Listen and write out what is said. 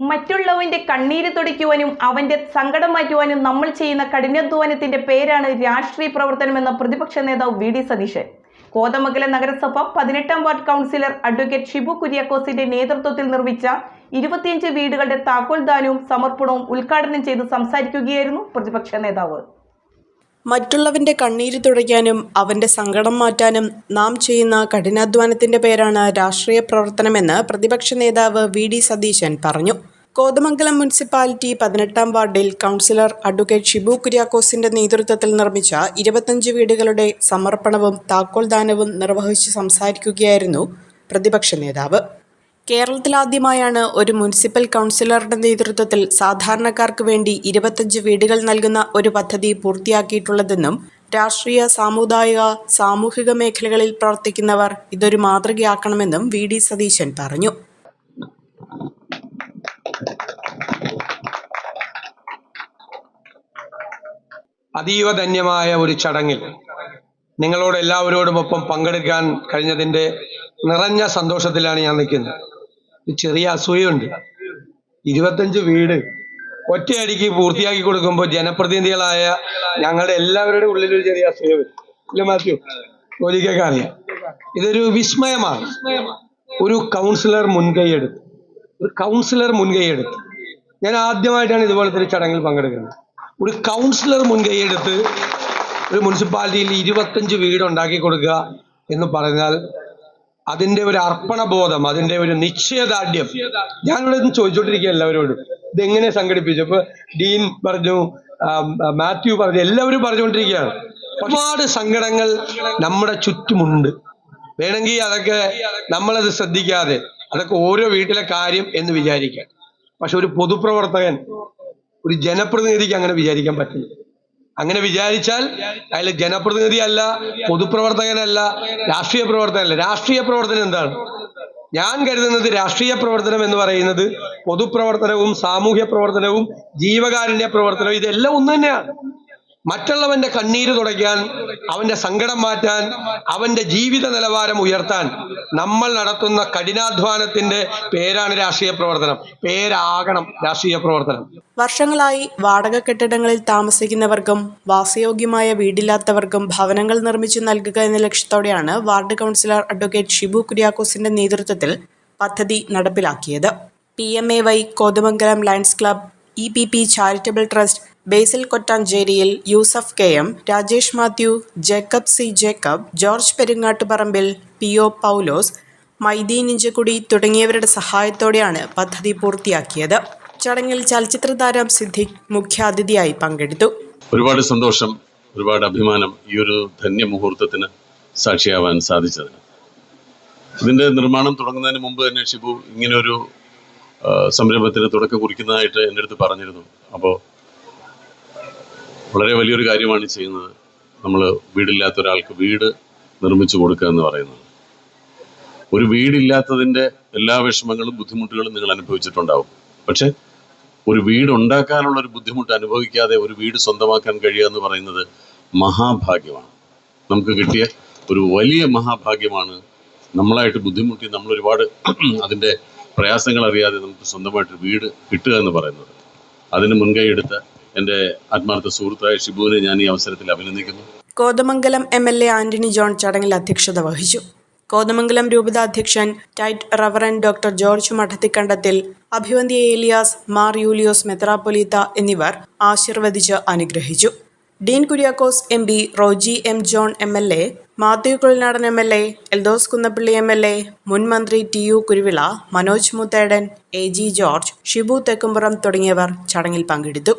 മറ്റുള്ളവന്റെ കണ്ണീര് തുടയ്ക്കുവാനും അവന്റെ സങ്കടം മാറ്റുവാനും നമ്മൾ ചെയ്യുന്ന കഠിനാധ്വാനത്തിന്റെ പേരാണ് രാഷ്ട്രീയ പ്രവർത്തനം എന്ന പ്രതിപക്ഷ നേതാവ് വി ഡി സതീശൻ. കോതമംഗലം നഗരസഭ പതിനെട്ടാം വാർഡ് കൗൺസിലർ അഡ്വക്കേറ്റ് ഷിബു കുര്യാക്കോസിന്റെ നേതൃത്വത്തിൽ നിർമ്മിച്ച ഇരുപത്തിയഞ്ച് വീടുകളുടെ താക്കോൽദാനവും സമർപ്പണവും ഉദ്ഘാടനം ചെയ്ത് സംസാരിക്കുകയായിരുന്നു പ്രതിപക്ഷ നേതാവ്. മറ്റുള്ളവന്റെ കണ്ണീര് തുടയ്ക്കാനും അവന്റെ സങ്കടം മാറ്റാനും നാം ചെയ്യുന്ന കഠിനാധ്വാനത്തിന്റെ പേരാണ് രാഷ്ട്രീയ പ്രവർത്തനമെന്ന് പ്രതിപക്ഷ നേതാവ് വി ഡി സതീശൻ പറഞ്ഞു. കോതമംഗലം മുനിസിപ്പാലിറ്റി പതിനെട്ടാം വാർഡിൽ കൗൺസിലർ അഡ്വക്കേറ്റ് ഷിബു കുര്യാക്കോസിന്റെ നേതൃത്വത്തിൽ നിർമ്മിച്ച ഇരുപത്തഞ്ച് വീടുകളുടെ സമർപ്പണവും താക്കോൽദാനവും നിർവഹിച്ച് സംസാരിക്കുകയായിരുന്നു പ്രതിപക്ഷ നേതാവ്. കേരളത്തിലാദ്യമായാണ് ഒരു മുനിസിപ്പൽ കൗൺസിലറുടെ നേതൃത്വത്തിൽ സാധാരണക്കാർക്ക് വേണ്ടി ഇരുപത്തഞ്ച് വീടുകൾ നൽകുന്ന ഒരു പദ്ധതി പൂർത്തിയാക്കിയിട്ടുള്ളതെന്നും രാഷ്ട്രീയ സാമുദായിക സാമൂഹിക മേഖലകളിൽ പ്രവർത്തിക്കുന്നവർ ഇതൊരു മാതൃകയാക്കണമെന്നും വി ഡി സതീശൻ പറഞ്ഞു. അതീവ ധന്യമായ ഒരു ചടങ്ങിൽ നിങ്ങളോട് എല്ലാവരോടുമൊപ്പം പങ്കെടുക്കാൻ കഴിഞ്ഞതിന്റെ നിറഞ്ഞ സന്തോഷത്തിലാണ് ഞാൻ നിൽക്കുന്നത്. ചെറിയ അസൂയുണ്ട്. ഇരുപത്തഞ്ച് വീട് ഒറ്റയടിക്ക് പൂർത്തിയാക്കി കൊടുക്കുമ്പോൾ ജനപ്രതിനിധികളായ ഞങ്ങളുടെ എല്ലാവരുടെ ഉള്ളിൽ ഒരു ചെറിയ അസൂയ വരും. ഇല്ല മാത്യു? ജോലിക്കൊക്കെ അറിയാം ഇതൊരു വിസ്മയമാണ്. ഒരു കൗൺസിലർ മുൻകൈയെടുത്ത്. ഒരു കൗൺസിലർ മുൻകൈയെടുത്ത്. ഞാൻ ആദ്യമായിട്ടാണ് ഇതുപോലത്തെ ഒരു ചടങ്ങിൽ പങ്കെടുക്കുന്നത്. ഒരു കൗൺസിലർ മുൻകൈയെടുത്ത് ഒരു മുനിസിപ്പാലിറ്റിയിൽ ഇരുപത്തഞ്ച് വീട് ഉണ്ടാക്കി കൊടുക്കുക എന്ന് പറഞ്ഞാൽ അതിന്റെ ഒരു അർപ്പണബോധം അതിന്റെ ഒരു നിശ്ചയദാർഢ്യം. ഞാനിവിടെ ചോദിച്ചോണ്ടിരിക്കുക എല്ലാവരോടും. ഇതെങ്ങനെ സംഘടിപ്പിച്ചു? ഇപ്പൊ ഡീൻ പറഞ്ഞു മാത്യു പറഞ്ഞു എല്ലാവരും പറഞ്ഞുകൊണ്ടിരിക്കുകയാണ്. ഒരുപാട് സങ്കടങ്ങൾ നമ്മുടെ ചുറ്റുമുണ്ട്. വേണമെങ്കിൽ അതൊക്കെ നമ്മളത് ശ്രദ്ധിക്കാതെ അതൊക്കെ ഓരോ വീട്ടിലെ കാര്യം എന്ന് വിചാരിക്കാം. പക്ഷെ ഒരു പൊതുപ്രവർത്തകൻ ഒരു ജനപ്രതിനിധിക്ക് അങ്ങനെ വിചാരിക്കാൻ പറ്റില്ല. അങ്ങനെ വിചാരിച്ചാൽ അയാൾ ജനപ്രതിനിധി അല്ല പൊതുപ്രവർത്തകനല്ല രാഷ്ട്രീയ പ്രവർത്തനല്ല രാഷ്ട്രീയ പ്രവർത്തനം എന്താണ്? ഞാൻ കരുതുന്നത് രാഷ്ട്രീയ പ്രവർത്തനം എന്ന് പറയുന്നത് പൊതുപ്രവർത്തനവും സാമൂഹ്യ പ്രവർത്തനവും ജീവകാരുണ്യ പ്രവർത്തനവും ഇതെല്ലാം ഒന്ന് തന്നെയാണ്. മറ്റുള്ളവന്റെ കണ്ണീര് തുടയ്ക്കാൻ അവന്റെ സങ്കടം മാറ്റാൻ അവന്റെ ജീവിത നിലവാരം ഉയർത്താൻ നമ്മൾ നടത്തുന്ന കഠിനാധ്വാനത്തിന്റെ പേരാണ് രാഷ്ട്രീയ പ്രവർത്തനം. പേരാകണം രാഷ്ട്രീയ പ്രവർത്തനം. വർഷങ്ങളായി വാടക കെട്ടിടങ്ങളിൽ താമസിക്കുന്നവർക്കും വാസയോഗ്യമായ വീടില്ലാത്തവർക്കും ഭവനങ്ങൾ നിർമ്മിച്ചു നൽകുക എന്ന ലക്ഷ്യത്തോടെയാണ് വാർഡ് കൗൺസിലർ അഡ്വക്കേറ്റ് ഷിബു കുര്യാക്കോസിന്റെ നേതൃത്വത്തിൽ പദ്ധതി നടപ്പിലാക്കിയത്. P M A Y Kothamangalam lions club E P P charitable trust Basil കൊട്ടാഞ്ചേരിയിൽ Yusuf K M Rajesh Mathew Jacob C Jacob George Perungattuparambil P O Paulose Mydeen Inchakkudi തുടങ്ങിയവരുടെ സഹായത്തോടെയാണ് പദ്ധതി പൂർത്തിയാക്കിയത്. ചടങ്ങിൽ ചലച്ചിത്ര താരം സിദ്ദിഖ് മുഖ്യാതിഥിയായി പങ്കെടുത്തു. ഒരുപാട് സന്തോഷം ഒരുപാട് അഭിമാനം ഈ ഒരു ധന്യ മുഹൂർത്തത്തിന് സാക്ഷിയാവാൻ സാധിച്ചതിന്. ഇതിന്റെ നിർമ്മാണം തുടങ്ങുന്നതിന് മുമ്പ് തന്നെ ഷിബു ഇങ്ങനൊരു ഒരു സംരംഭത്തിന് തുടക്കം കുറിക്കുന്നതായിട്ട് എന്റെ അടുത്ത് പറഞ്ഞിരുന്നു. അപ്പോൾ വളരെ വലിയൊരു കാര്യമാണ് ചെയ്യുന്നത്. നമ്മൾ വീടില്ലാത്ത ഒരാൾക്ക് വീട് നിർമ്മിച്ചു കൊടുക്കുക എന്ന് പറയുന്നത്. ഒരു വീടില്ലാത്തതിന്റെ എല്ലാ വിഷമങ്ങളും ബുദ്ധിമുട്ടുകളും നിങ്ങൾ അനുഭവിച്ചിട്ടുണ്ടാവും. പക്ഷെ ഒരു വീട് ഉണ്ടാക്കാനുള്ള ഒരു ബുദ്ധിമുട്ട് അനുഭവിക്കാതെ ഒരു വീട് സ്വന്തമാക്കാൻ കഴിയുക എന്ന് പറയുന്നത് മഹാഭാഗ്യമാണ്. നമുക്ക് കിട്ടിയ ഒരു വലിയ മഹാഭാഗ്യമാണ് നമ്മളായിട്ട് ബുദ്ധിമുട്ടി നമ്മൾ ഒരുപാട് അതിന്റെ പ്രയാസങ്ങൾ അറിയാതെ നമുക്ക് സ്വന്തമായിട്ട് വീട് കിട്ടുക എന്ന് പറയുന്നത്. അതിന് മുൻകൈ എടുത്ത എന്റെ ആത്മാർത്ഥ സുഹൃത്തായ ഷിബുവിനെ ഞാൻ ഈ അവസരത്തിൽ അഭിനന്ദിക്കുന്നു. Kothamangalam M L A Antony John ചടങ്ങിൽ അധ്യക്ഷത വഹിച്ചു. കോതമംഗലം രൂപത അധ്യക്ഷൻ right reverend doctor George Madathikandathil അഭിവന്തി Elias Mar Yulios മെത്രാപ്പൊലീത്ത എന്നിവർ ആശീർവദിച്ച് അനുഗ്രഹിച്ചു. Dean Kuriakose M P Roji M John M L A Mathew Kuzhalnadan M L A Eldhose Kunnappilly M L A മുൻ മന്ത്രി T U Kuruvilla Manoj Muthedan A G George Shibu Thekkumpuram തുടങ്ങിയവർ ചടങ്ങിൽ പങ്കെടുത്തു.